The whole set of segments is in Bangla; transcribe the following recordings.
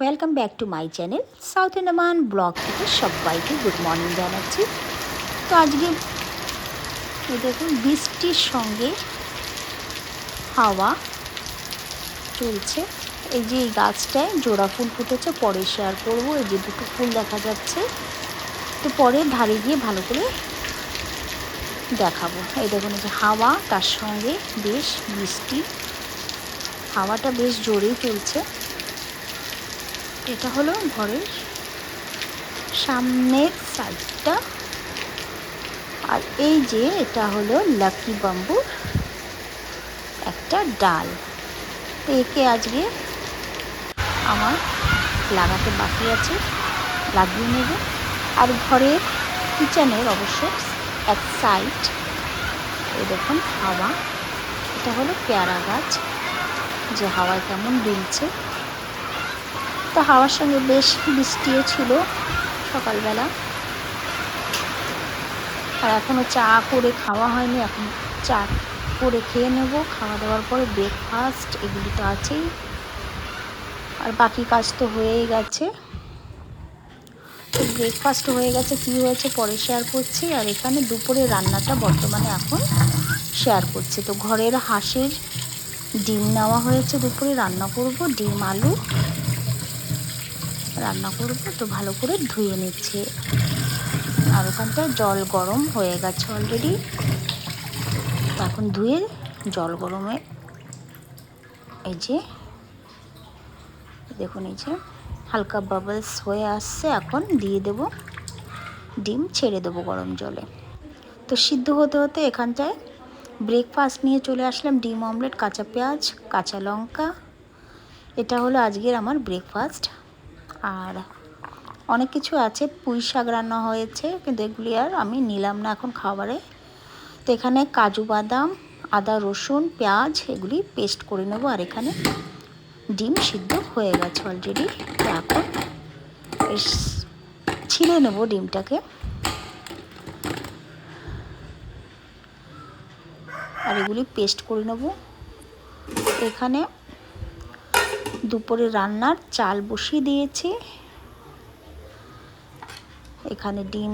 Welcome back to my channel south Andaman vlog থেকে সবাইকে গুড মর্নিং জানাচ্ছি। তো আজকে দেখুন, বৃষ্টির সঙ্গে হাওয়া চলছে। এই যে এই গাছটায় জোড়া ফুল ফুটেছে, পরে শেয়ার করব। এই যে দুটো ফুল দেখা যাচ্ছে, তো পরে ধারে গিয়ে ভালো করে দেখাবো। এই দেখুন যে হাওয়া, তার সঙ্গে বেশ বৃষ্টি। হাওয়াটা বেশ জোরেই চলছে। এটা হলো ঘরের সামনের সাইডটা। আর এই যে এটা হলো লাকি বাম্বুর একটা ডাল। তো একে আজকে আমার লাগাতে বাকি আছে, লাগিয়ে নেব। আর ঘরের কিচেনের অবশ্য এক সাইড, এই দেখুন হাওয়া। এটা হলো পেয়ারা গাছ, যে হাওয়ায় কেমন দুলছে তো হাওয়ার সঙ্গে বেশ বৃষ্টিও ছিল সকালবেলা। আর এখনও চা করে খাওয়া হয়নি, এখন চা করে খেয়ে নেব। খাওয়া দাওয়ার পরে ব্রেকফাস্ট এগুলি তো আছেই। আর বাকি কাজ তো হয়েই গেছে। ব্রেকফাস্ট হয়ে গেছে, কি হয়েছে পরে শেয়ার করছি। আর এখানে দুপুরে রান্নাটা বর্তমানে এখন শেয়ার করছি। তো ঘরের হাঁসের ডিম নেওয়া হয়েছে, দুপুরে রান্না করব। ডিম, আলু রান্না করব, তো ভালো করে ধুয়ে নিচ্ছে। আর ওখানটায় জল গরম হয়ে গেছে অলরেডি এখন ধুয়ে জল গরমে এই যে, দেখুন এই যে হালকা বাবলস হয়ে আসছে, এখন দিয়ে দেব ডিম, ছেড়ে দেবো গরম জলে। তো সিদ্ধ হতে হতে এখানটায় ব্রেকফাস্ট নিয়ে চলে আসলাম, ডিম অমলেট কাঁচা পেঁয়াজ, কাঁচা লঙ্কা। এটা হলো আজকের আমার ব্রেকফাস্ট আর অনেক কিছু আছে। পুঁই শাক রান্না হয়েছে, কিন্তু এগুলি আর আমি নিলাম না এখন খাবারে। তো এখানে কাজু বাদাম, আদা রসুন, পেঁয়াজ এগুলি পেস্ট করে নেব আর এখানে ডিম সিদ্ধ হয়ে গেছে অলরেডি তো এখন ছিঁড়ে নেব ডিমটাকে। আর এগুলি পেস্ট করে নেব। এখানে দুপুরে রান্নার চাল বসিয়ে দিয়েছি। এখানে ডিম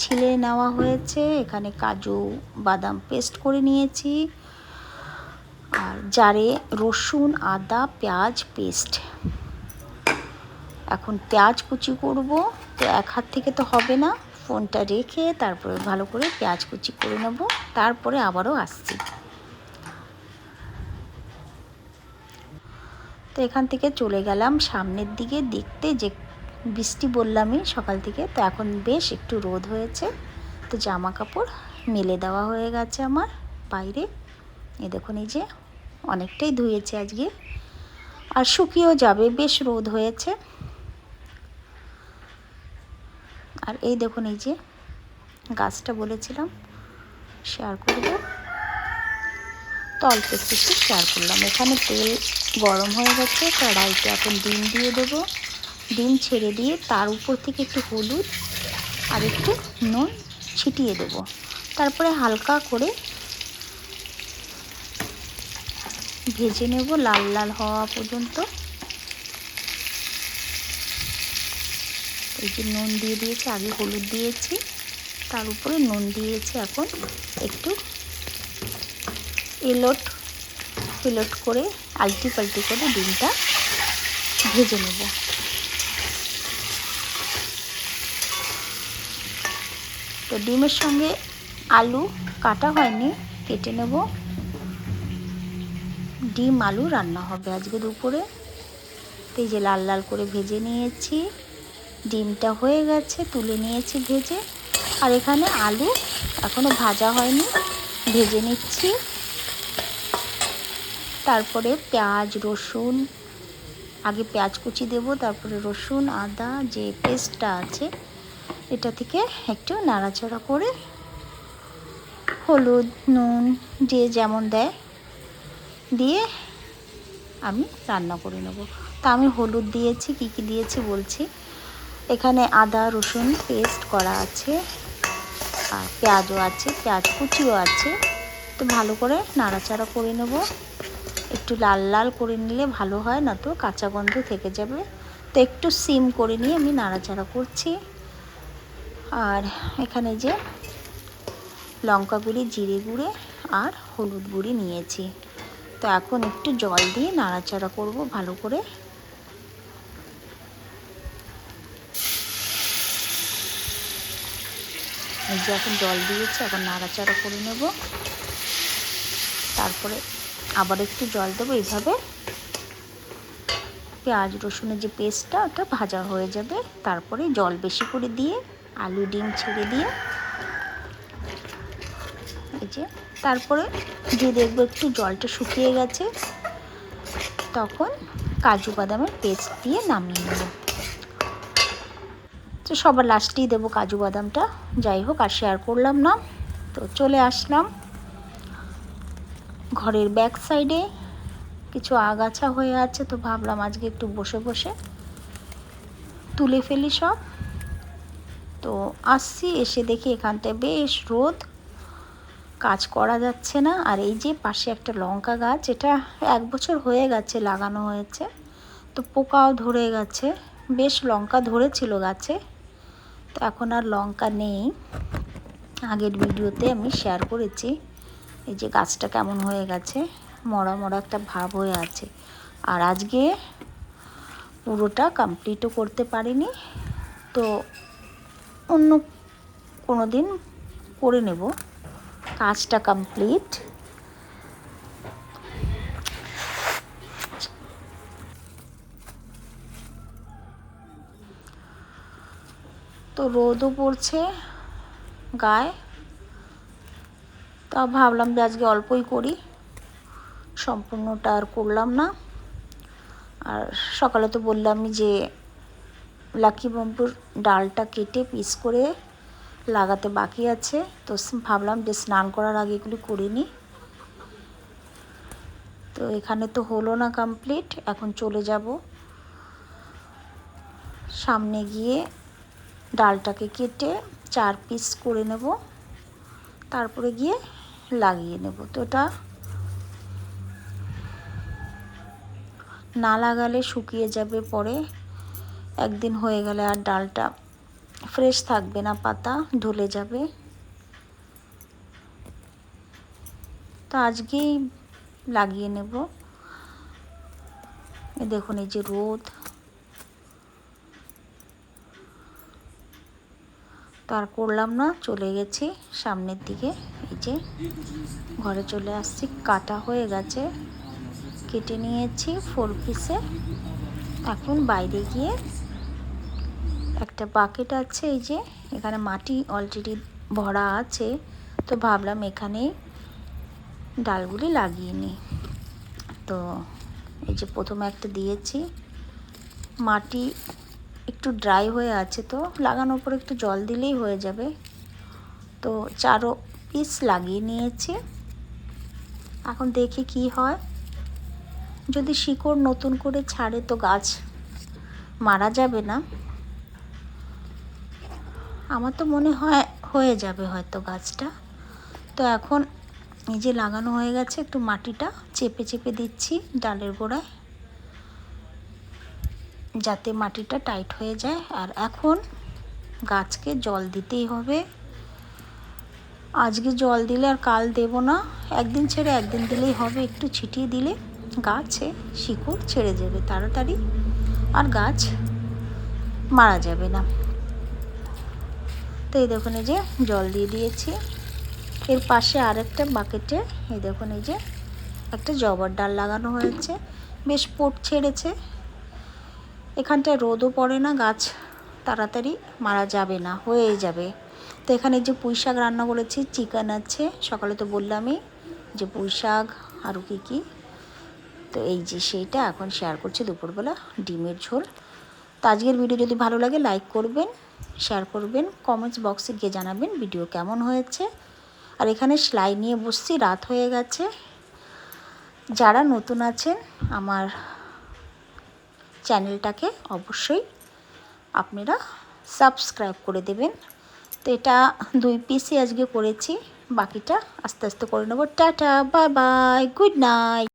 ছিলে নেওয়া হয়েছে, এখানে কাজু বাদাম পেস্ট করে নিয়েছি, আর জারে রসুন, আদা, পেঁয়াজ পেস্ট। এখন পেঁয়াজ কুচি করব, তো এক হাত থেকে তো হবে না। ফোনটা রেখে তারপরে ভালো করে পেঁয়াজ কুচি করে নেব, তারপরে আবারও আসছি। তো এখান থেকে চলে গেলাম সামনের দিকে দেখতে যে বৃষ্টি বললামই সকাল থেকে। তো এখন বেশ একটু রোদ হয়েছে। তো জামা কাপড় মেলে দেওয়া হয়ে গেছে আমার বাইরে। এ দেখুন এই যে অনেকটাই ধুয়েছে আজকে। আর শুকিয়েও যাবে, বেশ রোদ হয়েছে। আর এই দেখুন এই যে গাছটা বলেছিলাম শেয়ার করব। তো অল্প একটু শেয়ার করলাম। এখানে তেল গরম হয়ে গেছে, কড়াইতে এখন ডিম দিয়ে দেবো। ডিম ছেড়ে দিয়ে তার উপর থেকে একটু হলুদ আর একটু নুন ছিটিয়ে দেবো। তারপরে হালকা করে ভেজে নেব লাল লাল হওয়া পর্যন্ত। এই যে নুন দিয়ে দিয়েছি, আগে হলুদ দিয়েছি, তার উপরে নুন দিয়েছি এখন একটু এলট এলট করে আলটি পাল্টি করে ডিমটা ভেজে নেব। তো ডিমের সঙ্গে আলু কাটা হয়নি, কেটে নেব। ডিম, আলু রান্না হবে আজকে দুপুরে। তো এই যে লাল লাল করে ভেজে নিয়েছি। ডিমটা হয়ে গেছে, তুলে নিয়েছি ভেজে। আর এখানে আলু এখনও ভাজা হয়নি, ভেজে নিচ্ছি। তারপরে পেঁয়াজ, রসুন, আগে পেঁয়াজ কুচি দেব, তারপরে রসুন, আদা, যে পেস্টটা আছে, এটা থেকে একটু নাড়াচাড়া করে হলুদ, নুন, যে যেমন দেয়, দিয়ে আমি রান্না করে নেব। তা আমি হলুদ দিয়েছি, কি কি দিয়েছি বলছি। এখানে আদা, রসুন পেস্ট করা আছে, আর পেঁয়াজও আছে, পেঁয়াজ কুচিও আছে। তো ভালো করে নাড়াচাড়া করে নেব। একটু লাল লাল করে নিলে ভালো হয়, না তো কাঁচা গন্ধ থেকে যাবে। তো একটু সিম করে নিয়ে আমি নাড়াচাড়া করছি। আর এখানে যে লঙ্কা গুঁড়ি, জিরে গুঁড়ে আর হলুদ গুঁড়ি নিয়েছি। তো এখন একটু জল দিয়ে নাড়াচাড়া করব ভালো করে। এই যে এখন জল দিয়েছি, এখন নাড়াচাড়া করে নেব। তারপরে আবার একটু জল দেবো এইভাবে পেঁয়াজ, রসুনের যে পেস্টটা, ওটা ভাজা হয়ে যাবে। তারপরে জল বেশি করে দিয়ে, আলু, ডিম ছেড়ে দিয়ে, এই যে, তারপরে যে দেখব একটু জলটা শুকিয়ে গেছে, তখন কাজু বাদামের পেস্ট দিয়ে নামিয়ে নেব। তো সবার লাস্টেই দেবো কাজু বাদামটা। যাই হোক, আর শেয়ার করলাম না। তো চলে আসলাম। ঘরের ব্যাক সাইডে কিছু আগাছা হয়ে আছে, তো ভাবলাম আজকে একটু বসে বসে তুলে ফেলি সব। তো আসছি, এসে দেখি এখানটায় বেশ রোদ, কাজ করা যাচ্ছে না। আর এই যে পাশে একটা লঙ্কা গাছ, এটা এক বছর হয়ে গেছে লাগানো হয়েছে, তো পোকাও ধরে গেছে। বেশ লঙ্কা ধরেছিল গাছে, তো এখন আর লঙ্কা নেই। আগের ভিডিওতে আমি শেয়ার করেছি। এই যে গাছটা কেমন হয়ে গেছে, মরা মরা একটা ভাব হয়ে আছে। আর আজকে পুরোটা কমপ্লিটও করতে পারিনি, তো অন্য কোনো দিন করে নেব। কাজটা কমপ্লিট তো রোদও পড়ছে গায়ে। তা ভাবলাম যে আজকে অল্পই করি। সম্পূর্ণটা আর করলাম না। আর সকালে তো বললামই যে, লাকি বম্পুর ডালটা কেটে পিস করে লাগাতে বাকি আছে। তো ভাবলাম যে স্নান করার আগে এগুলি করে নিই। তো এখানে তো হলো না কমপ্লিট এখন চলে যাব। সামনে গিয়ে ডালটাকে কেটে চার পিস করে নেব। তারপরে গিয়ে লাগিয়ে নেব। তো এটা না লাগালে শুকিয়ে যাবে পরে। একদিন হয়ে গেলে আর ডালটা ফ্রেশ থাকবে না, পাতা ঢলে যাবে। তো আজকেই লাগিয়ে নেব। দেখুন, এই যে রোদ। তার করলাম না, চলে গেছি সামনের দিকে। যে ঘরে চলে আসছি, কাটা হয়ে গেছে। কেটে নিয়েছি ফোর পিসে এখন বাইরে গিয়ে একটা বাকেট আছে, এই যে এখানে মাটি অলরেডি ভরা আছে। তো ভাবলাম এখানেই ডালগুলি লাগিয়ে নিই। তো এই যে প্রথমে একটা দিয়েছি। মাটি একটু ড্রাই হয়ে আছে তো, লাগানোর পর একটু জল দিলেই হয়ে যাবে। তো চারো পিস লাগিয়ে নিয়েছি। এখন দেখি কি হয়। যদি শিকড় নতুন করে ছাড়ে তো গাছ মারা যাবে না। আমার তো মনে হয়, হয়ে যাবে হয়তো গাছটা। তো এখন এই যে লাগানো হয়ে গেছে, একটু মাটিটা চেপে চেপে দিচ্ছি ডালের গোড়ায়। যাতে মাটিটা টাইট হয়ে যায়। আর এখন গাছকে জল দিতেই হবে। আজকে জল দিলে আর কাল দেব না। একদিন ছেড়ে একদিন দিলেই হবে। একটু ছিটিয়ে দিলে গাছে শিকড় ছেড়ে যাবে তাড়াতাড়ি আর গাছ মারা যাবে না। তো এই দেখুন এই যে জল দিয়ে দিয়েছি। এর পাশে আরেকটা বাকেটে এই দেখুন এই যে একটা জবার ডাল লাগানো হয়েছে। বেশ পোট ছেড়েছে। এখানটায় রোদও পড়ে না, গাছ তাড়াতাড়ি মারা যাবে না হয়ে যাবে। তো এখানে যে পুঁই শাক রান্না করেছি, চিকেন আছে, সকালে তো বললামই যে পুঁই শাক, আরও কী কী। তো এই যে সেইটা এখন শেয়ার করছি দুপুরবেলা ডিমের ঝোল। তো আজকের ভিডিও যদি ভালো লাগে লাইক করবেন শেয়ার করবেন কমেন্টস বক্সে গিয়ে জানাবেন ভিডিও কেমন হয়েছে। আর এখানে সেলাই নিয়ে বসছি, রাত হয়ে গেছে। যারা নতুন আছেন, আমার চ্যানেলটাকে অবশ্যই আপনারা সাবস্ক্রাইব করে দেবেন। তো এটা দুই পিসই আজকে করেছি। বাকিটা আস্তে আস্তে করে নেব। Tata bye bye good night